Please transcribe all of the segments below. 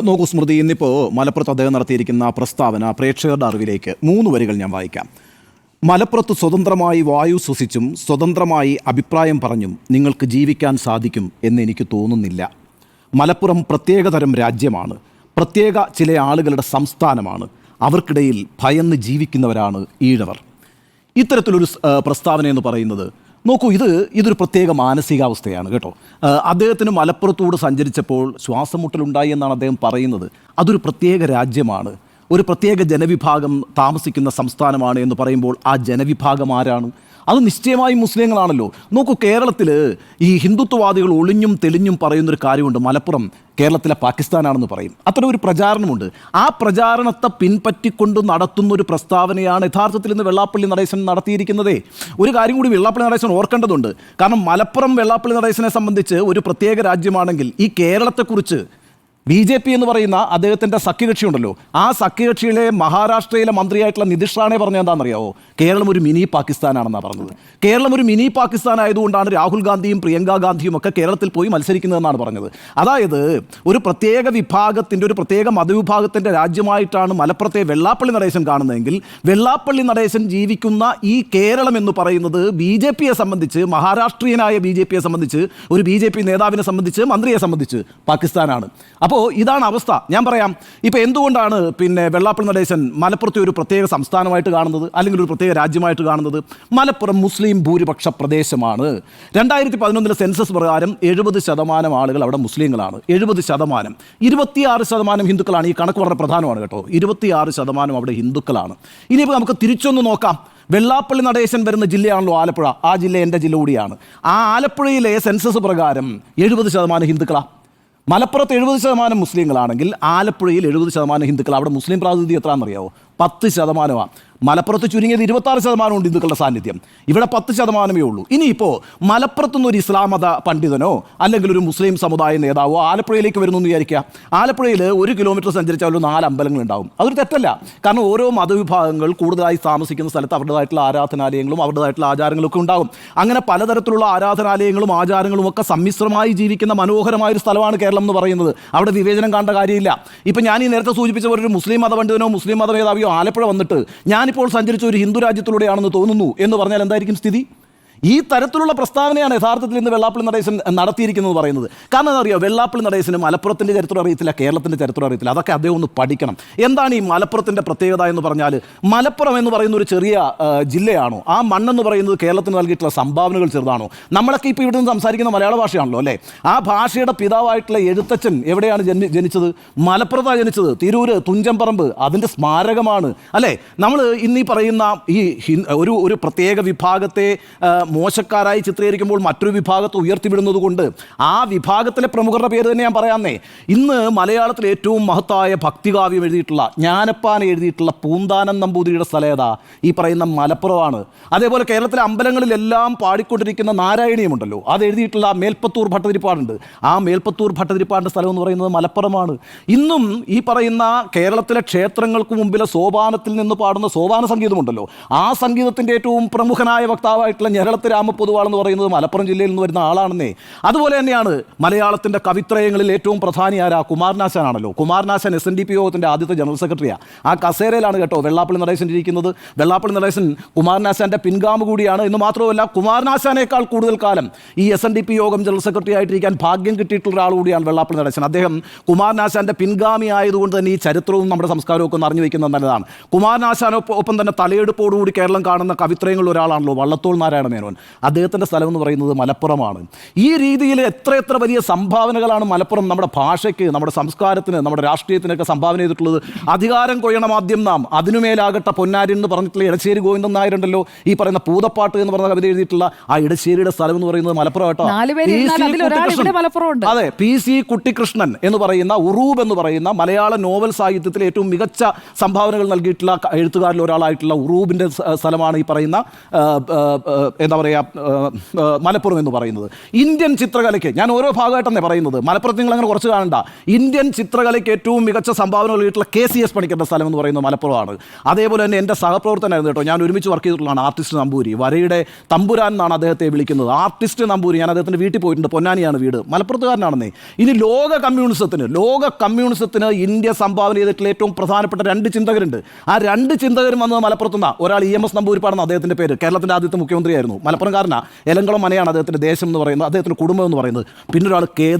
നോക്കൂ സ്മൃതി ഇന്നിപ്പോൾ മലപ്പുറത്ത് അദ്ദേഹം നടത്തിയിരിക്കുന്ന പ്രസ്താവന പ്രേക്ഷകരുടെ അറിവിലേക്ക് മൂന്ന് വരികൾ ഞാൻ വായിക്കാം. മലപ്പുറത്ത് സ്വതന്ത്രമായി വായു ശ്വസിച്ചും സ്വതന്ത്രമായി അഭിപ്രായം പറഞ്ഞും നിങ്ങൾക്ക് ജീവിക്കാൻ സാധിക്കും എന്ന് എനിക്ക് തോന്നുന്നില്ല. മലപ്പുറം പ്രത്യേകതരം രാജ്യമാണ്. പ്രത്യേക ചില ആളുകളുടെ സംസ്ഥാനമാണ്. അവർക്കിടയിൽ ഭയന്ന് ജീവിക്കുന്നവരാണ് ഈഴവർ. ഇത്തരത്തിലൊരു പ്രസ്താവന എന്ന് പറയുന്നത് നോക്കൂ ഇത് ഇതൊരു പ്രത്യേക മാനസികാവസ്ഥയാണ് കേട്ടോ. അദ്ദേഹത്തിന് മലപ്പുറത്തൂടെ സഞ്ചരിച്ചപ്പോൾ ശ്വാസം മുട്ടലുണ്ടായി എന്നാണ് അദ്ദേഹം പറയുന്നത്. അതൊരു പ്രത്യേക രാജ്യമാണ്. ഒരു പ്രത്യേക ജനവിഭാഗം താമസിക്കുന്ന സംസ്ഥാനമാണ് എന്ന് പറയുമ്പോൾ ആ ജനവിഭാഗം ആരാണ്? അത് നിശ്ചയമായും മുസ്ലിങ്ങളാണല്ലോ. നോക്കൂ കേരളത്തിൽ ഈ ഹിന്ദുത്വവാദികൾ ഒളിഞ്ഞും തെളിഞ്ഞും പറയുന്നൊരു കാര്യമുണ്ട്. മലപ്പുറം കേരളത്തിലെ പാകിസ്ഥാനാണെന്ന് പറയും. അത്ര ഒരു പ്രചാരണമുണ്ട്. ആ പ്രചാരണത്തെ പിൻപറ്റിക്കൊണ്ട് നടത്തുന്ന ഒരു പ്രസ്താവനയാണ് യഥാർത്ഥത്തിൽ ഇന്ന് വെള്ളാപ്പള്ളി നടേശൻ നടത്തിയിരിക്കുന്നതേ. ഒരു കാര്യം കൂടി വെള്ളാപ്പള്ളി നടേശൻ ഓർക്കേണ്ടതുണ്ട്. കാരണം മലപ്പുറം വെള്ളാപ്പള്ളി നടേശനെ സംബന്ധിച്ച് ഒരു പ്രത്യേക രാജ്യമാണെങ്കിൽ ഈ കേരളത്തെക്കുറിച്ച് ബി ജെ പി എന്ന് പറയുന്ന അദ്ദേഹത്തിന്റെ സഖ്യകക്ഷി ഉണ്ടല്ലോ ആ സഖ്യകക്ഷിയിലെ മഹാരാഷ്ട്രയിലെ മന്ത്രിയായിട്ടുള്ള നിതിഷ് റാണെ പറഞ്ഞ എന്താണെന്നറിയാവോ? കേരളം ഒരു മിനി പാകിസ്ഥാനാണെന്നാണ് പറഞ്ഞത്. കേരളം ഒരു മിനി പാകിസ്ഥാൻ ആയതുകൊണ്ടാണ് രാഹുൽ ഗാന്ധിയും പ്രിയങ്ക ഗാന്ധിയും ഒക്കെ കേരളത്തിൽ പോയി മത്സരിക്കുന്നതെന്നാണ് പറഞ്ഞത്. അതായത് ഒരു പ്രത്യേക വിഭാഗത്തിന്റെ ഒരു പ്രത്യേക മതവിഭാഗത്തിന്റെ രാജ്യമായിട്ടാണ് മലപ്പുറത്തെ വെള്ളാപ്പള്ളി നടേശൻ കാണുന്നതെങ്കിൽ വെള്ളാപ്പള്ളി നടേശൻ ജീവിക്കുന്ന ഈ കേരളം എന്ന് പറയുന്നത് ബി ജെ പിയെ സംബന്ധിച്ച് മഹാരാഷ്ട്രീയനായ ബി ജെ പിയെ സംബന്ധിച്ച് ഒരു ബി ജെ പി നേതാവിനെ സംബന്ധിച്ച് മന്ത്രിയെ സംബന്ധിച്ച് പാകിസ്ഥാനാണ്. അപ്പോൾ ഇതാണ് അവസ്ഥ. ഞാൻ പറയാം ഇപ്പോൾ എന്തുകൊണ്ടാണ് പിന്നെ വെള്ളാപ്പള്ളി നടേശൻ മലപ്പുറത്തെ ഒരു പ്രത്യേക സംസ്ഥാനമായിട്ട് കാണുന്നത്? അല്ലെങ്കിൽ ഒരു പ്രത്യേക രാജ്യമായിട്ട് കാണുന്നത്? മലപ്പുറം മുസ്ലിം ഭൂരിപക്ഷ പ്രദേശമാണ്. രണ്ടായിരത്തി പതിനൊന്നിലെ സെൻസസ് പ്രകാരം എഴുപത് ശതമാനം ആളുകൾ അവിടെ മുസ്ലിങ്ങളാണ്. എഴുപത് ശതമാനം. ഇരുപത്തിയാറ് ശതമാനം ഹിന്ദുക്കളാണ്. ഈ കണക്ക് വളരെ പ്രധാനമാണ് കേട്ടോ. ഇരുപത്തിയാറ് ശതമാനം അവിടെ ഹിന്ദുക്കളാണ്. ഇനിയിപ്പോൾ നമുക്ക് തിരിച്ചൊന്ന് നോക്കാം. വെള്ളാപ്പള്ളി നടേശൻ വരുന്ന ജില്ലയാണല്ലോ ആലപ്പുഴ. ആ ജില്ല എന്റെ ജില്ല കൂടിയാണ്. ആ ആലപ്പുഴയിലെ സെൻസസ് പ്രകാരം എഴുപത് ശതമാനം ഹിന്ദുക്കളാണ് മലപ്പുറത്ത് എഴുപത് ശതമാനം മുസ്ലിങ്ങളാണെങ്കിൽ ആലപ്പുഴയിൽ എഴുപത് ശതമാനം ഹിന്ദുക്കൾ. അവിടെ മുസ്ലിം പ്രാതിനിധ്യം എത്രയാണെന്നറിയാവോ? പത്ത് ശതമാനമാണ്. മലപ്പുറത്ത് ചുരുങ്ങിയത് ഇരുപത്താറ് ശതമാനമുണ്ട് ഹിന്ദുക്കളുടെ സാന്നിധ്യം. ഇവിടെ പത്ത് ശതമാനമേ ഉള്ളൂ. ഇനിയിപ്പോൾ മലപ്പുറത്തുനിന്ന് ഒരു ഇസ്ലാം മത പണ്ഡിതനോ അല്ലെങ്കിൽ ഒരു മുസ്ലിം സമുദായ നേതാവോ ആലപ്പുഴയിലേക്ക് വരുന്നു എന്ന് വിചാരിക്കുക. ആലപ്പുഴയിൽ ഒരു കിലോമീറ്റർ സഞ്ചരിച്ചാൽ ഒരു നാല് അമ്പലങ്ങൾ ഉണ്ടാവും. അതൊരു തെറ്റല്ല. കാരണം ഓരോ മതവിഭാഗങ്ങൾ കൂടുതലായി താമസിക്കുന്ന സ്ഥലത്ത് അവരുടേതായിട്ടുള്ള ആരാധനാലയങ്ങളും അവരുടേതായിട്ടുള്ള ആചാരങ്ങളൊക്കെ ഉണ്ടാകും അങ്ങനെ പലതരത്തിലുള്ള ആരാധനാലയങ്ങളും ആചാരങ്ങളും ഒക്കെ സമ്മിശ്രമായി ജീവിക്കുന്ന മനോഹരമായ ഒരു സ്ഥലമാണ് കേരളം എന്ന് പറയുന്നത്. അവിടെ വിവേചനം കാണേണ്ട കാര്യമില്ല. ഇപ്പം ഞാൻ ഈ നേരത്തെ സൂചിപ്പിച്ച പോലെ ഒരു മുസ്ലിം മതപണ്ഡിതനോ മുസ്ലിം മതമേധാവിയോ ആലപ്പുഴ വന്നിട്ട് ഞാനിപ്പോൾ സഞ്ചരിച്ച ഒരു ഹിന്ദു രാജ്യത്തിലൂടെയാണെന്ന് തോന്നുന്നു എന്ന് പറഞ്ഞാൽ എന്തായിരിക്കും സ്ഥിതി? ഈ തരത്തിലുള്ള പ്രസ്താവനയാണ് യഥാർത്ഥത്തിൽ ഇന്ന് വെള്ളാപ്പള്ളി നടേശൻ നടത്തിയിരിക്കുന്നത് പറയുന്നത്. കാരണം എന്താ അറിയോ വെള്ളാപ്പള്ളി നടേശന് മലപ്പുറത്തിന്റെ ചരിത്രം അറിയത്തില്ല കേരളത്തിന്റെ ചരിത്രം അറിയത്തില്ല. അതൊക്കെ അദ്ദേഹം ഒന്ന് പഠിക്കണം. എന്താണ് ഈ മലപ്പുറത്തിന്റെ പ്രത്യേകത എന്ന് പറഞ്ഞാൽ മലപ്പുറം എന്ന് പറയുന്ന ഒരു ചെറിയ ജില്ലയാണോ? ആ മണ്ണെന്ന് പറയുന്നത് കേരളത്തിന് നൽകിയിട്ടുള്ള സംഭാവനകൾ ചെറുതാണോ? നമ്മളൊക്കെ ഇപ്പോൾ ഇവിടെ നിന്ന് സംസാരിക്കുന്ന മലയാള ഭാഷയാണല്ലോ അല്ലേ? ആ ഭാഷയുടെ പിതാവായിട്ടുള്ള എഴുത്തച്ഛൻ എവിടെയാണ് ജനി ജനിച്ചത്? മലപ്പുറത്താണ് ജനിച്ചത്. തിരൂര് തുഞ്ചംപറമ്പ് അതിന്റെ സ്മാരകമാണ്. അല്ലേ? നമ്മൾ ഇന്നീ പറയുന്ന ഈ ഒരു ഒരു പ്രത്യേക വിഭാഗത്തെ മോശക്കാരായി ചിത്രീകരിക്കുമ്പോൾ മറ്റൊരു വിഭാഗത്തെ ഉയർത്തിവിടുന്നത് കൊണ്ട് ആ വിഭാഗത്തിലെ പ്രമുഖരുടെ പേര് തന്നെ ഞാൻ പറയാമെന്നേ. ഇന്ന് മലയാളത്തിലെ ഏറ്റവും മഹത്തായ ഭക്തികാവ്യം എഴുതിയിട്ടുള്ള ജ്ഞാനപ്പാൻ എഴുതിയിട്ടുള്ള പൂന്താനം നമ്പൂതിരിയുടെ സ്ഥലേതാ ഈ പറയുന്ന മലപ്പുറമാണ്. അതേപോലെ കേരളത്തിലെ അമ്പലങ്ങളിലെല്ലാം പാടിക്കൊണ്ടിരിക്കുന്ന നാരായണീയമുണ്ടല്ലോ. അത് എഴുതിയിട്ടുള്ള മേൽപ്പത്തൂർ ഭട്ടതിരിപ്പാടുണ്ട്. ആ മേൽപ്പത്തൂർ ഭട്ടതിരിപ്പാടിന്റെ സ്ഥലം എന്ന് പറയുന്നത് മലപ്പുറമാണ്. ഇന്നും ഈ പറയുന്ന കേരളത്തിലെ ക്ഷേത്രങ്ങൾക്ക് മുമ്പിലെ സോപാനത്തിൽ നിന്ന് പാടുന്ന സോപാന സംഗീതമുണ്ടല്ലോ ആ സംഗീതത്തിന്റെ ഏറ്റവും പ്രമുഖനായ വക്താവായിട്ടുള്ള ഞരളത്ത് രാമപൊതുവാൾ എന്ന് പറയുന്നത് മലപ്പുറം ജില്ലയിൽ നിന്ന് വരുന്ന ആളാണെന്നേ. അതുപോലെ തന്നെയാണ് മലയാളത്തിന്റെ കവിത്രയങ്ങളിൽ ഏറ്റവും പ്രധാനി ആരാ? കുമാരനാശാനാണല്ലോ. Kumaranasan S N D P യോഗത്തിന്റെ ആദ്യത്തെ ജനറൽ സെക്രട്ടറിയാണ് ആ കസേരയിലാണ് കേട്ടോ വെള്ളാപ്പള്ളി നടേശൻ ഇരിക്കുന്നത് വെള്ളാപ്പള്ളി നടേശൻ കുമാരനാശാന്റെ പിൻഗാമ കൂടിയാണ്. എന്ന് മാത്രമല്ല കുമാരനാശാനേക്കാൾ കൂടുതൽ കാലം ഈ എസ് എൻ ഡി പി യോഗം ജനറൽ സെക്രട്ടറി ആയിട്ടിരിക്കാൻ ഭാഗ്യം കിട്ടിയിട്ടുള്ള ഒരാൾ കൂടിയാണ് വെള്ളാപ്പള്ളി നടേശൻ. അദ്ദേഹം കുമാരനാശാന്റെ പിൻഗാമി ആയതുകൊണ്ട് തന്നെ ഈ ചരിത്രവും നമ്മുടെ സംസ്കാരവും ഒക്കെ നിറഞ്ഞു വയ്ക്കുന്നത് നല്ലതാണ്. കുമാരനാശാനൊപ്പം തന്നെ തലയെടുപ്പോടുകൂടി കേരളം കാണുന്ന കവിത്രയങ്ങളിൽ ഒരാളാണല്ലോ വള്ളത്തോൾ നാരായണ മേനോൻ. അദ്ദേഹത്തിന്റെ സ്ഥലം എന്ന് പറയുന്നത് മലപ്പുറമാണ്. ഈ രീതിയിൽ എത്ര എത്ര വലിയ സംഭാവനകളാണ് മലപ്പുറം നമ്മുടെ ഭാഷയ്ക്ക് നമ്മുടെ സംസ്കാരത്തിന് നമ്മുടെ രാഷ്ട്രീയത്തിനൊക്കെ സംഭാവന ചെയ്തിട്ടുള്ളത്. അധികാരം കൊയ്യണം ആദ്യം നാം അതിനുമേലാകട്ടെ പൊന്നാരി എന്ന് പറഞ്ഞിട്ടുള്ള ഇടശ്ശേരി ഗോവിന്ദൻ നായരുണ്ടല്ലോ. ഈ പറയുന്ന പൂതപ്പാട്ട് എന്ന് പറഞ്ഞ കവിത എഴുതിയിട്ടുള്ള ആ ഇടശ്ശേരിയുടെ സ്ഥലം എന്ന് പറയുന്നത് മലപ്പുറം കേട്ടോ. അതെ പി സി കുട്ടിക്കൃഷ്ണൻ എന്ന് പറയുന്ന ഉറൂബ് എന്ന് പറയുന്ന മലയാള നോവൽ സാഹിത്യത്തിലെ ഏറ്റവും മികച്ച സംഭാവനകൾ നൽകിയിട്ടുള്ള എഴുത്തുകാരിൽ ഒരാളായിട്ടുള്ള ഉറൂബിന്റെ സ്ഥലമാണ് ഈ പറയുന്ന എന്താ പറയുക മലപ്പുറം എന്ന് പറയുന്നത്. ഇന്ത്യൻ ചിത്രകലയ്ക്ക് ഞാൻ ഓരോ ഭാഗമായിട്ടെന്നേ പറയുന്നത് മലപ്പുറത്ത് നിങ്ങൾ അങ്ങനെ കുറച്ച് കാണണ്ട. ഇന്ത്യൻ ചിത്രകലയ്ക്ക് ഏറ്റവും മികച്ച സംഭാവന നൽകിയിട്ടുള്ള കെ സി എസ് പണിക്കേണ്ട സ്ഥലം എന്ന് പറയുന്നത് മലപ്പുറമാണ്. അതേപോലെ തന്നെ എന്റെ സഹപ്രവർത്തനായിരുന്നു കേട്ടോ ഞാൻ ഒരുമിച്ച് വർക്ക് ചെയ്തിട്ടുള്ളതാണ് ആർട്ടിസ്റ്റ് നമ്പൂരി. വരയുടെ തമ്പുരാൻ എന്നാണ് അദ്ദേഹത്തെ വിളിക്കുന്നത്. ആർട്ടിസ്റ്റ് നമ്പൂരി ഞാൻ അദ്ദേഹത്തിന്റെ വീട്ടിൽ പോയിട്ടുണ്ട് പൊന്നാനിയാണ് വീട്. മലപ്പുറത്തുകാരനാണെന്നേ. ഇനി ലോക കമ്മ്യൂണിസത്തിന് ലോക കമ്മ്യൂണിസത്തിന് ഇന്ത്യ സംഭാവന ചെയ്തിട്ടുള്ള ഏറ്റവും പ്രധാനപ്പെട്ട രണ്ട് ചിന്തകരുണ്ട്. ആ രണ്ട് ചിന്തകരും വന്നത് മലപ്പുറത്തുനിന്നാണ് ഒരാൾ ഇ എം എസ് നമ്പൂരിപ്പാടെന്ന് അദ്ദേഹത്തിന്റെ പേര്. കേരളത്തിന്റെ ആദ്യത്തെ മുഖ്യമന്ത്രിയായിരുന്നു. മലപ്പുറംകാരനാണ് എലങ്കളം മനയാണ് അദ്ദേഹത്തിന്റെ ദേശം എന്ന് പറയുന്നത് അദ്ദേഹത്തിന്റെ കുടുംബം എന്ന് പറയുന്നത്. പിന്നെ ഒരാൾ കെ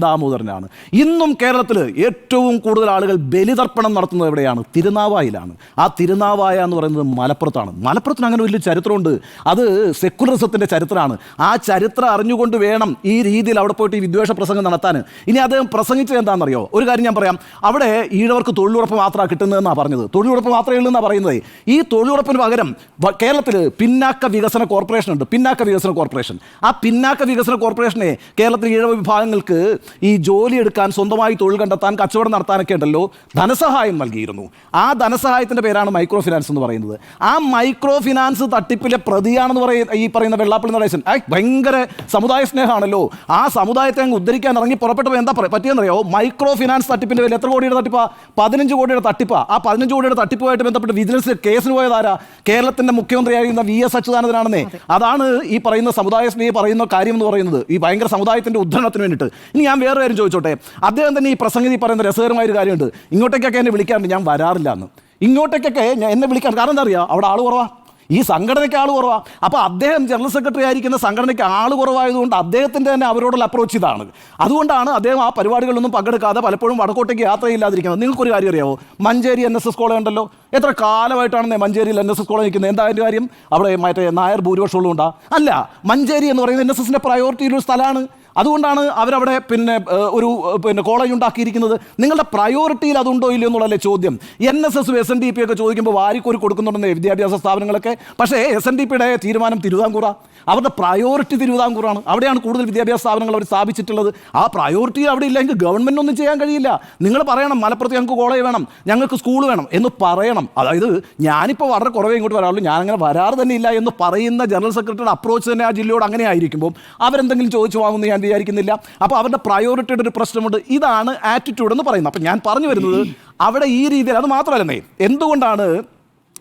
ഇന്നും കേരളത്തിൽ ഏറ്റവും കൂടുതൽ ആളുകൾ ബലിതർപ്പണം നടത്തുന്നത് എവിടെയാണ്? തിരുനാവായിലാണ്. ആ തിരുനാവായ എന്ന് പറയുന്നത് മലപ്പുറത്താണ്. മലപ്പുറത്തിന് അങ്ങനെ വലിയ ചരിത്രമുണ്ട്. അത് സെക്കുലറിസത്തിന്റെ ചരിത്രമാണ്. ആ ചരിത്രം അറിഞ്ഞുകൊണ്ട് വേണം ഈ രീതിയിൽ അവിടെ പോയിട്ട് ഈ വിദ്വേഷ പ്രസംഗം നടത്താൻ. ഇനി അദ്ദേഹം പ്രസംഗിച്ചത് എന്താണെന്നറിയോ? ഒരു കാര്യം ഞാൻ പറയാം. അവിടെ ഈഴവർക്ക് തൊഴിലുറപ്പ് മാത്രമാണ് കിട്ടുന്നതെന്നാണ് പറഞ്ഞത്. തൊഴിലുറപ്പ് മാത്രമേ ഉള്ളൂ എന്നാണ് പറയുന്നത്. ഈ തൊഴിലുറപ്പിന് പകരം കേരളത്തിൽ പിന്നാക്ക വികസന കോർപ്പറേഷൻ ഉണ്ട് പിന്നാക്ക വികസന കോർപ്പറേഷൻ. ആ പിന്നാക്ക വികസന കോർപ്പറേഷനെ കേരളത്തിലെ ഈഴവ വിഭാഗങ്ങൾക്ക് ഈ ജോലി എടുക്കാൻ സ്വന്തമായി തൊഴിൽ കണ്ടെത്താൻ കച്ചവടം നടത്താനൊക്കെ ഉണ്ടല്ലോ ധനസഹായം നൽകിയിരുന്നു. ആ ധനസഹായത്തിന്റെ പേരാണ് മൈക്രോ ഫിനാൻസ് എന്ന് പറയുന്നത്. ആ മൈക്രോ ഫിനാൻസ് തട്ടിപ്പിലെ പ്രതിയാണെന്ന് പറയുന്ന ഈ പറയുന്ന വെള്ളാപ്പള്ളി നടേശൻ. ഐ ഭയങ്കര സമുദായ സ്നേഹമാണല്ലോ. ആ സമുദായത്തെ അങ്ങ് ഉദ്ധരിക്കാൻ ഇറങ്ങി പുറപ്പെട്ടപ്പോൾ എന്താ പറയുക പറ്റിയെന്നറിയോ മൈക്രോ ഫിനാൻസ് തട്ടിപ്പിന്റെ പേരിൽ എത്ര കോടിയുടെ തട്ടിപ്പാ? പതിനഞ്ച് കോടിയുടെ തട്ടിപ്പാ. ആ പതിനഞ്ച് കോടിയുടെ തട്ടിപ്പുമായിട്ട് ബന്ധപ്പെട്ട് വിജിലൻസ് കേസിന് പോയതാരാ കേരളത്തിന്റെ മുഖ്യമന്ത്രിയായിരുന്ന വി എസ് അച്യുതാനന്ദനാണെന്നേ. അതാണ് ഈ പറയുന്ന സമുദായ സ്നേഹി പറയുന്ന കാര്യം എന്ന് പറയുന്നത് ഈ ഭയങ്കര സമുദായത്തിന്റെ ഉദ്ധരണത്തിന് വേണ്ടിയിട്ട്. ഇനി ഞാൻ വേറെ കാര്യം ചോദിച്ചോട്ടെ? അദ്ദേഹം തന്നെ ഈ പ്രസംഗത്തിൽ പറയുന്ന രസകരമായ ഒരു കാര്യമുണ്ട്. ഇങ്ങോട്ടേക്കൊക്കെ എന്നെ വിളിക്കാറുണ്ട്. ഞാൻ വരാറില്ല എന്ന്. ഇങ്ങോട്ടേക്കൊക്കെ എന്നെ വിളിക്കാൻ കാരണം എന്താ അറിയാം? അവിടെ ആൾ കുറവാ. ഈ സംഘടനയ്ക്ക് ആൾ കുറവാ. അപ്പോൾ അദ്ദേഹം ജനറൽ സെക്രട്ടറി ആയിരിക്കുന്ന സംഘടനയ്ക്ക് ആൾ കുറവായതുകൊണ്ട് അദ്ദേഹത്തിന്റെ തന്നെ അവരോടുള്ള അപ്രോച്ച് ഇതാണ്. അതുകൊണ്ടാണ് അദ്ദേഹം ആ പരിപാടികളിലൊന്നും പങ്കെടുക്കാതെ പലപ്പോഴും വടക്കോട്ടേക്ക് യാത്രയില്ലാതിരിക്കുന്നത്. നിങ്ങൾക്കൊരു കാര്യം അറിയാമോ Manjeri N S S college ഉണ്ടല്ലോ. എത്ര കാലമായിട്ടാണ് മഞ്ചേരിയിൽ എൻ എസ് എസ് കോളേജ് നിൽക്കുന്നത്? എന്താ കാര്യം? അവിടെ മറ്റേ നായർ ഭൂരിപക്ഷമുള്ളതുകൊണ്ടാണ് അല്ല മഞ്ചേരി എന്ന് പറയുന്നത് എൻ എസ് എസിന്റെ പ്രയോറിറ്റിയിലൊരു സ്ഥലമാണ്. അതുകൊണ്ടാണ് അവരവിടെ പിന്നെ ഒരു പിന്നെ കോളേജ് ഉണ്ടാക്കിയിരിക്കുന്നത്. നിങ്ങളുടെ പ്രയോറിറ്റിയിൽ അതുണ്ടോ ഇല്ലയോ എന്നുള്ളതല്ലേ ചോദ്യം. N S S S N D P ഒക്കെ ചോദിക്കുമ്പോൾ വാരിക്കോരി കൊടുക്കുന്നുണ്ടെന്ന് വിദ്യാഭ്യാസ സ്ഥാപനങ്ങളൊക്കെ. പക്ഷേ എസ് എൻ ഡി പിയുടെ തീരുമാനം തിരുവിതാംകൂറ. അവരുടെ പ്രയോറിറ്റി തിരുവിതാംകൂറാണ്. അവിടെയാണ് കൂടുതൽ വിദ്യാഭ്യാസ സ്ഥാപനങ്ങൾ അവർ സ്ഥാപിച്ചിട്ടുള്ളത്. ആ പ്രയോറിറ്റി അവിടെ ഇല്ലെങ്കിൽ ഗവൺമെന്റ് ഒന്നും ചെയ്യാൻ കഴിയില്ല. നിങ്ങൾ പറയണം മലപ്പുറത്ത് ഞങ്ങൾക്ക് കോളേജ് വേണം ഞങ്ങൾക്ക് സ്കൂൾ വേണം എന്ന് പറയണം. അതായത് ഞാനിപ്പോൾ വളരെ കുറവേ ഇങ്ങോട്ട് വരാറുള്ളൂ. ഞാൻ അങ്ങനെ വരാറ് തന്നെ ഇല്ല എന്ന് പറയുന്ന ജനറൽ സെക്രട്ടറിയുടെ അപ്രോച്ച് തന്നെ ആ ജില്ലയോട് അങ്ങനെ ആയിരിക്കുമ്പോൾ അവരെന്തെങ്കിലും ചോദിച്ചു വാങ്ങുമെന്ന് ഞാൻ വിചാരിക്കുന്നില്ല. അപ്പോൾ അവരുടെ പ്രയോറിറ്റിയുടെ ഒരു പ്രശ്നമുണ്ട്. ഇതാണ് ആറ്റിറ്റ്യൂഡ് എന്ന് പറയുന്നത്. അപ്പം ഞാൻ പറഞ്ഞു വരുന്നത് അവിടെ ഈ രീതിയിൽ അത് മാത്രമല്ലെന്നേ എന്തുകൊണ്ടാണ്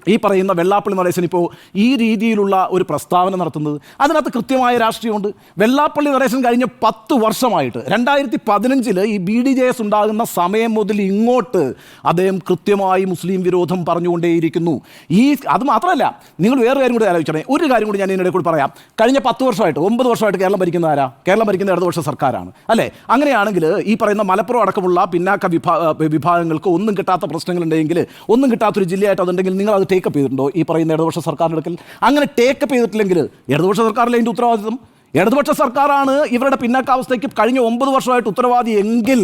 ഈ പറയുന്ന വെള്ളാപ്പള്ളി നടേശൻ ഇപ്പോൾ ഈ രീതിയിലുള്ള ഒരു പ്രസ്താവന നടത്തുന്നത് അതിനകത്ത് കൃത്യമായ രാഷ്ട്രീയമുണ്ട്. വെള്ളാപ്പള്ളി നടേശൻ കഴിഞ്ഞ പത്ത് വർഷമായിട്ട് രണ്ടായിരത്തി പതിനഞ്ചിൽ ഈ ബി ഡി ജെ എസ് ഉണ്ടാകുന്ന സമയം മുതൽ ഇങ്ങോട്ട് അദ്ദേഹം കൃത്യമായി മുസ്ലിം വിരോധം പറഞ്ഞുകൊണ്ടേയിരിക്കുന്നു. ഈ അത് മാത്രമല്ല നിങ്ങൾ വേറെ കാര്യം കൂടി ആലോചിച്ചേ ഒരു കാര്യം കൂടി ഞാൻ ഇതിനിടെ കൂടി പറയാം. കഴിഞ്ഞ പത്ത് വർഷമായിട്ട് ഒമ്പത് വർഷമായിട്ട് കേരളം ഭരിക്കുന്ന ആരാ? കേരളം ഭരിക്കുന്ന ഇടതുപക്ഷ സർക്കാരാണ്. അല്ലേ? അങ്ങനെയാണെങ്കിൽ ഈ പറയുന്ന മലപ്പുറം അടക്കമുള്ള പിന്നാക്ക വിഭാ വിഭാഗങ്ങൾക്ക് ഒന്നും കിട്ടാത്ത പ്രശ്നങ്ങളുണ്ടെങ്കിൽ ഒന്നും കിട്ടാത്തൊരു ജില്ലയായിട്ട് അതുണ്ടെങ്കിൽ നിങ്ങൾ അത് ടേക്കപ്പ് ചെയ്തിട്ടുണ്ടോ? ഈ പറയുന്ന ഇടതുപക്ഷ സർക്കാരിന്റെ അടുക്കൽ? അങ്ങനെ ടേക്കപ്പ് ചെയ്തിട്ടില്ലെങ്കിൽ ഇടതുപക്ഷ സർക്കാരിലെ അതിന്റെ ഉത്തരവാദിത്വം? ഇടതുപക്ഷ സർക്കാരാണ് ഇവരുടെ പിന്നാക്കാവസ്ഥയ്ക്ക് കഴിഞ്ഞ ഒമ്പത് വർഷമായിട്ട് ഉത്തരവാദി എങ്കിൽ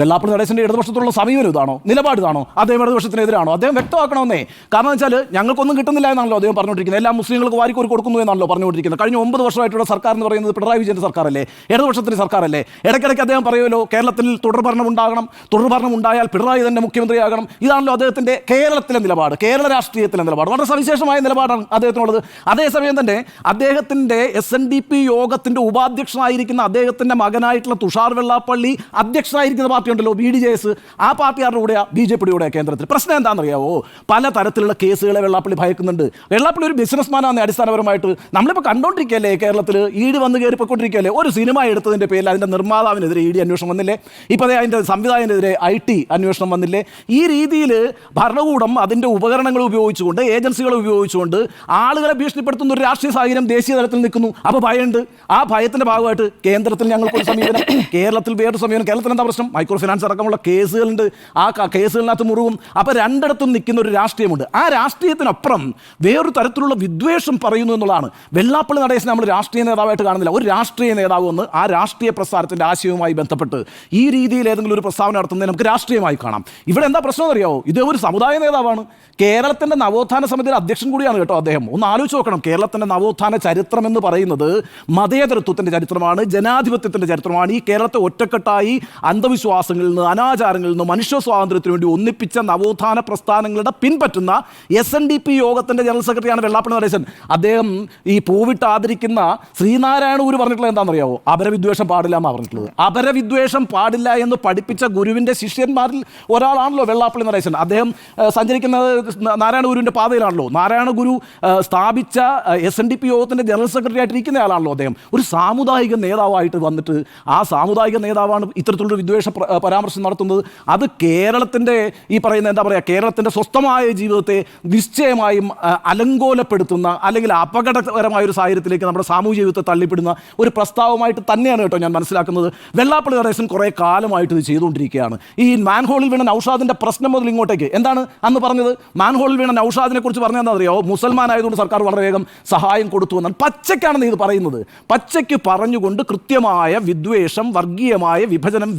വെള്ളാപ്പള്ളി നടേശന്റെ ഇടതുപക്ഷത്തുള്ള സമീപനം ഇതാണോ? നിലപാട് ഇതാണോ? അദ്ദേഹം ഇടതുപക്ഷത്തിനെതിരാണോ? അദ്ദേഹം വ്യക്തമാക്കണമെന്നേ. കാരണം വെച്ചാൽ ഞങ്ങൾക്കൊന്നും കിട്ടുന്നില്ല എന്നാണല്ലോ അദ്ദേഹം പറഞ്ഞുകൊണ്ടിരിക്കുന്നത്. എല്ലാ മുസ്ലിങ്ങൾക്ക് വാരിക്കോരി കൊടുക്കുന്നു എന്നാണല്ലോ പറഞ്ഞുകൊണ്ടിരിക്കുന്നത്. കഴിഞ്ഞ ഒമ്പത് വർഷമായിട്ടുള്ള സർക്കാർ എന്ന് പറയുന്നത് പിണറായി വിജയന്റെ സർക്കാരല്ലേ? ഇടതുപക്ഷത്തിന്റെ സർക്കാരല്ലേ? ഇടയ്ക്കിടയ്ക്ക് അദ്ദേഹം പറയുമല്ലോ കേരളത്തിൽ തുടർഭരണം ഉണ്ടാകണം. തുടർഭരണം ഉണ്ടായാൽ പിണറായി തന്നെ മുഖ്യമന്ത്രിയാകണം. ഇതാണല്ലോ അദ്ദേഹത്തിന്റെ കേരളത്തിലെ നിലപാട് കേരള രാഷ്ട്രീയത്തിലെ നിലപാട്. വളരെ സവിശേഷമായ നിലപാടാണ് അദ്ദേഹത്തിനുള്ളത്. അതേസമയം തന്നെ അദ്ദേഹത്തിന്റെ എസ് എൻ ഡി പി യോഗത്തിന്റെ ഉപാധ്യക്ഷനായിരിക്കുന്ന അദ്ദേഹത്തിന്റെ മകനായിട്ടുള്ള തുഷാർ വെള്ളാപ്പള്ളി അധ്യക്ഷനായിരിക്കുന്ന പാർട്ടി ഉണ്ടല്ലോ ബി ഡി ജെ എസ് ആ പാർട്ടിയാരുടെ കൂടെയാണ് കൂടെയാ ബി ജെ പിയുടെ കേന്ദ്രത്തിൽ. പ്രശ്നം എന്താണെന്നറിയാവോ? പല തരത്തിലുള്ള കേസുകളെ വെള്ളാപ്പള്ളി ഭയക്കുന്നുണ്ട്. വെള്ളാപ്പള്ളി ഒരു ബിസിനസ്മാനാണ് അടിസ്ഥാനപരമായിട്ട് നമ്മളിപ്പോൾ കണ്ടോണ്ടിരിക്കുകയല്ലേ കേരളത്തിൽ ഈട് വന്ന് കയറിപ്പോയിക്കൊണ്ടിരിക്കുകയല്ലേ ഒരു സിനിമ എടുത്തതിന്റെ പേരിൽ അതിന്റെ നിർമ്മാതാവിനെതിരെ ഇ ഡി അന്വേഷണം വന്നില്ലേ? ഇപ്പോൾ അതേ അതിന്റെ സംവിധായകനെതിരെ ഐ ടി അന്വേഷണം വന്നില്ലേ? ഈ രീതിയിൽ ഭരണകൂടം അതിന്റെ ഉപകരണങ്ങൾ ഉപയോഗിച്ചുകൊണ്ട് ഏജൻസികൾ ഉപയോഗിച്ചുകൊണ്ട് ആളുകളെ ഭീഷണിപ്പെടുത്തുന്ന ഒരു രാഷ്ട്രീയ സാഹചര്യം ദേശീയ തലത്തിൽ നിൽക്കുന്നു. അപ്പോൾ ഭയമുണ്ട്. ആ ഭയത്തിന്റെ ഭാഗമായിട്ട് കേന്ദ്രത്തിൽ ഞങ്ങൾക്കൊരു സമീപനം. കേരളത്തിൽ വേറൊരു സമീപനം. കേരളത്തിൽ എന്താ പ്രശ്നം? മൈക്രോ ഫിനാൻസ് അടക്കമുള്ള കേസുകളുണ്ട്. ആ കേസുകളിനകത്ത് മുറിവും. അപ്പോൾ രണ്ടിടത്തും നിൽക്കുന്ന ഒരു രാഷ്ട്രീയമുണ്ട്. ആ രാഷ്ട്രീയത്തിനപ്പുറം വേറൊരു തരത്തിലുള്ള വിദ്വേഷം പറയുന്നു എന്നുള്ളതാണ്. വെള്ളാപ്പള്ളി നടേശനെ നമ്മൾ രാഷ്ട്രീയ നേതാവായിട്ട് കാണുന്നില്ല. ഒരു രാഷ്ട്രീയ നേതാവ് എന്ന് ആ രാഷ്ട്രീയ പ്രസ്ഥാനത്തിന്റെ ആശയവുമായി ബന്ധപ്പെട്ട് ഈ രീതിയിൽ ഏതെങ്കിലും ഒരു പ്രസ്താവന നടത്തുന്നതിന് നമുക്ക് രാഷ്ട്രീയമായി കാണാം. ഇവിടെ എന്താ പ്രശ്നം അറിയാവോ ഇത് ഒരു സമുദായ നേതാവാണ്. കേരളത്തിന്റെ നവോത്ഥാന സമിതിയുടെ അധ്യക്ഷൻ കൂടിയാണ് കേട്ടോ അദ്ദേഹം. ഒന്ന് ആലോചിച്ച് നോക്കണം. കേരളത്തിന്റെ നവോത്ഥാന ചരിത്രം എന്ന് പറയുന്നത് മതേതരത്വത്തിന്റെ ചരിത്രമാണ് ജനാധിപത്യത്തിന്റെ ചരിത്രമാണ്. ഈ കേരളത്തെ ഒറ്റക്കെട്ടായി അന്ധവിശ്വാസങ്ങളിൽ നിന്ന് അനാചാരങ്ങളിൽ നിന്ന് മനുഷ്യ സ്വാതന്ത്ര്യത്തിന് വേണ്ടി ഒന്നിപ്പിച്ച നവോത്ഥാന പ്രസ്ഥാനങ്ങളുടെ പിൻപറ്റുന്ന എസ് എൻ ഡി പി യോഗത്തിന്റെ ജനറൽ സെക്രട്ടറിയാണ് വെള്ളാപ്പള്ളി നടേശൻ. അദ്ദേഹം ഈ പൂവിട്ട് ആദരിക്കുന്ന ശ്രീനാരായണ ഗുരു പറഞ്ഞിട്ടുള്ളത് എന്താണെന്നറിയാവോ? അപരവിദ്വേഷം പാടില്ല എന്നാണ് പറഞ്ഞിട്ടുള്ളത്. അപരവിദ്വേഷം പാടില്ല എന്ന് പഠിപ്പിച്ച ഗുരുവിന്റെ ശിഷ്യന്മാരിൽ ഒരാളാണല്ലോ വെള്ളാപ്പള്ളി നടേശൻ. അദ്ദേഹം സഞ്ചരിക്കുന്നത് നാരായണ ഗുരുവിന്റെ പാതയിലാണല്ലോ. നാരായണ ഗുരു സ്ഥാപിച്ച എസ് എൻ ഡി പി യോഗത്തിന്റെ ജനറൽ സെക്രട്ടറി ആയിട്ട് ആളാണല്ലോ അദ്ദേഹം. ഒരു സാമുദായിക നേതാവായിട്ട് വന്നിട്ട് ആ സാമുദായിക നേതാവാണ് ഇത്തരത്തിലുള്ള വിദ്വേഷ പരാമർശം നടത്തുന്നത്. അത് കേരളത്തിന്റെ ഈ പറയുന്ന എന്താ പറയുക കേരളത്തിന്റെ സ്വസ്ഥമായ ജീവിതത്തെ നിശ്ചയമായും അലങ്കോലപ്പെടുത്തുന്ന അല്ലെങ്കിൽ അപകടകരമായ ഒരു സാഹചര്യത്തിലേക്ക് നമ്മുടെ സാമൂഹ്യ ജീവിതത്തെ തള്ളിപ്പെടുന്ന ഒരു പ്രസ്താവമായിട്ട് തന്നെയാണ് കേട്ടോ ഞാൻ മനസ്സിലാക്കുന്നത്. വെള്ളാപ്പള്ളി നടേശൻ കുറേ കാലമായിട്ട് ഇത് ചെയ്തുകൊണ്ടിരിക്കുകയാണ്. ഈ മാൻഹോളിൽ വീണ നൌഷാദിന്റെ പ്രശ്നം മുതൽ ഇങ്ങോട്ടേക്ക് എന്താണ് അന്ന് പറഞ്ഞത്? മാൻഹോളിൽ വീണ നൌഷാദിനെ കുറിച്ച് പറഞ്ഞതെന്ന് അറിയാമോ മുസൽമാൻ ആയതുകൊണ്ട് സർക്കാർ വളരെ വേഗം സഹായം കൊടുത്തു എന്നാണ്. പച്ചയ്ക്കാണെന്ന് ഇത് പറയുന്നത്. പച്ചയ്ക്ക് പറഞ്ഞുകൊണ്ട് കൃത്യമായ വിദ്വേഷം വർഗീയമായ വിഭജനം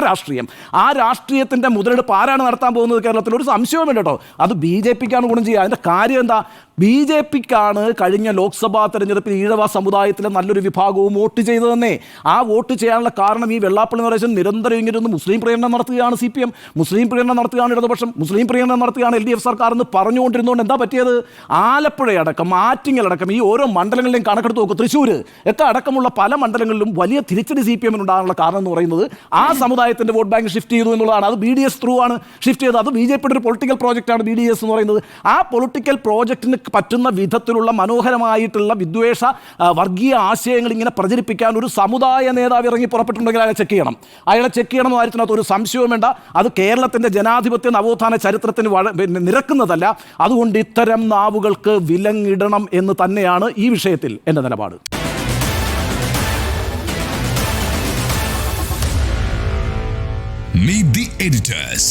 രാഷ്ട്രീയം. ആ രാഷ്ട്രീയത്തിന്റെ മുതലെടുപ്പ് ആരാണ് നടത്താൻ പോകുന്നത് കേരളത്തിൽ? ഒരു സംശയവും വേണ്ട കേട്ടോ. അത് ബി ജെ പിക്കാണ് ഗുണം ചെയ്യുക. അതിന്റെ കാര്യം എന്താ? ബി ജെ പിക്കാണ് കഴിഞ്ഞ ലോക്സഭാ തെരഞ്ഞെടുപ്പിൽ ഈഴവ സമുദായത്തിലെ നല്ലൊരു വിഭാഗവും വോട്ട് ചെയ്തതെന്നേ. ആ വോട്ട് ചെയ്യാനുള്ള കാരണം ഈ വെള്ളാപ്പള്ളി നരേശൻ നിരന്തരം ഇങ്ങനെ മുസ്ലിം പ്രേരണ നടത്തുകയാണ് സി പി എം. മുസ്ലിം പ്രേരണ നടത്തുകയാണ് ഇടതുപക്ഷം. മുസ്ലിം പ്രേരണ നടത്തുകയാണ് എൽ ഡി എഫ് സർക്കാർ എന്ന് പറഞ്ഞുകൊണ്ടിരുന്നുകൊണ്ട് എന്താ പറ്റിയത്? ആലപ്പുഴയടക്കം ആറ്റിങ്ങലടക്കം ഈ ഓരോ മണ്ഡലങ്ങളിലെയും കണക്കെടുത്ത് നോക്കും. തൃശ്ശൂർ ഒക്കെ അടക്കമുള്ള പല മണ്ഡലങ്ങളിലും വലിയ തിരിച്ചടി സി പി എമ്മിന് ഉണ്ടാകാനുള്ള കാരണം എന്ന് പറയുന്നത് ആ സമുദായത്തിന്റെ വോട്ട് ബാങ്ക് ഷിഫ്റ്റ് ചെയ്തു എന്നുള്ളതാണ്. അത് ബി ഡി എസ് ത്രൂ ആണ് ഷിഫ്റ്റ് ചെയ്തത്. അത് ബി ജെ പിയുടെ ഒരു പൊളിറ്റിക്കൽ പ്രോജക്റ്റാണ് ബി ഡി എസ് എന്ന് പറയുന്നത്. ആ പൊളിറ്റിക്കൽ പ്രോജക്റ്റിന് പറ്റുന്ന വിധത്തിലുള്ള മനോഹരമായിട്ടുള്ള വിദ്വേഷ വർഗീയ ആശയങ്ങൾ ഇങ്ങനെ പ്രചരിപ്പിക്കാൻ ഒരു സമുദായ നേതാവ് ഇറങ്ങി പുറപ്പെട്ടിട്ടുണ്ടെങ്കിൽ അയാളെ ചെക്ക് ചെയ്യണം. അയാളെ ചെക്ക് ചെയ്യണം എന്ന കാര്യത്തിനകത്ത് ഒരു സംശയവും വേണ്ട. അത് കേരളത്തിന്റെ ജനാധിപത്യ നവോത്ഥാന ചരിത്രത്തിന് പിന്നെ നിരക്കുന്നതല്ല. അതുകൊണ്ട് ഇത്തരം നാവുകൾക്ക് വിലങ്ങിടണം എന്ന് തന്നെയാണ് ഈ വിഷയത്തിൽ എന്റെ നിലപാട്. Meet the editors.